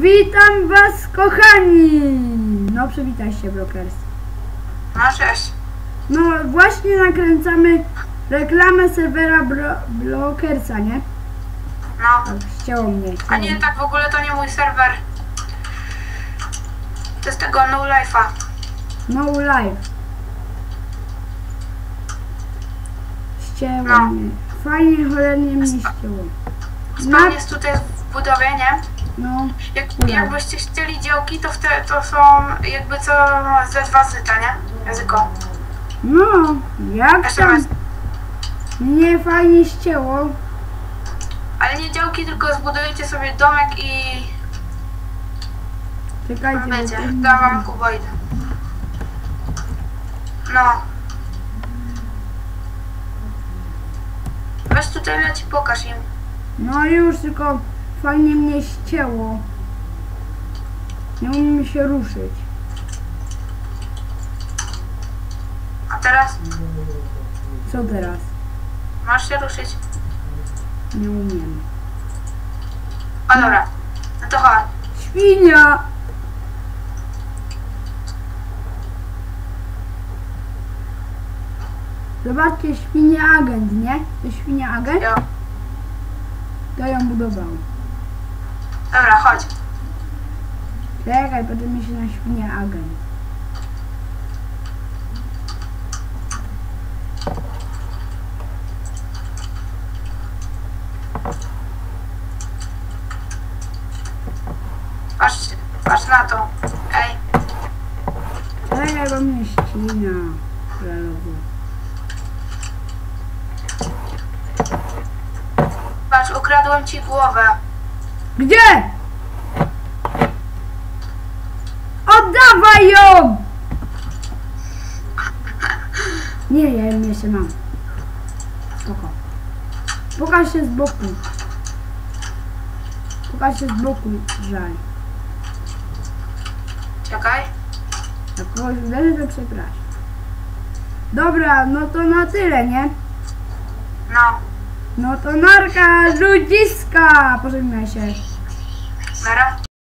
Witam was kochani! No przywitaj się Brokers. No cześć. No właśnie nakręcamy reklamę serwera bro Blokersa, nie? No. Tak, ścięło mnie. A ścięło. nie, tak w ogóle to nie mój serwer. To jest tego No Life'a. No live. Ścięło No. mnie. Fajnie cholernie mnie ścięło. Na, Pan jest tutaj w budowie, nie? No, Jak, Dobra. jakbyście chcieli działki, to, wte, to są jakby co ze dwa zyta, nie? Ryzyko. no, jak tam? Mnie fajnie ścięło. Ale nie działki, tylko zbudujecie sobie domek i Czekajcie. będzie. Dam wam kuboid. No. Weź tutaj leci, pokaż im. No już, tylko fajnie mnie ścięło. Nie umiem się ruszyć. A teraz Co teraz? masz się ruszyć. Nie umiem. O dobra. No to chodź. Świnia! Zobaczcie, świnia agent, nie? To świnia agent? Jo. To ją budował. Dobra, chodź. Czekaj, potem mi się agent. Patrz, patrz na to. Ej, Czekaj, bo mnie ścina. Kralowo. patrz, ukradłem ci głowę. Gdzie? Oddawaj ją! Nie, ja ją jeszcze mam. Spoko. Pokaż się z boku. Pokaż się z boku, żal. Czekaj. Jak kogoś uderzy, to przepraszam. Dobra, no to na tyle, nie? No, No to narka, ludziska! Pożegnaj się. garantir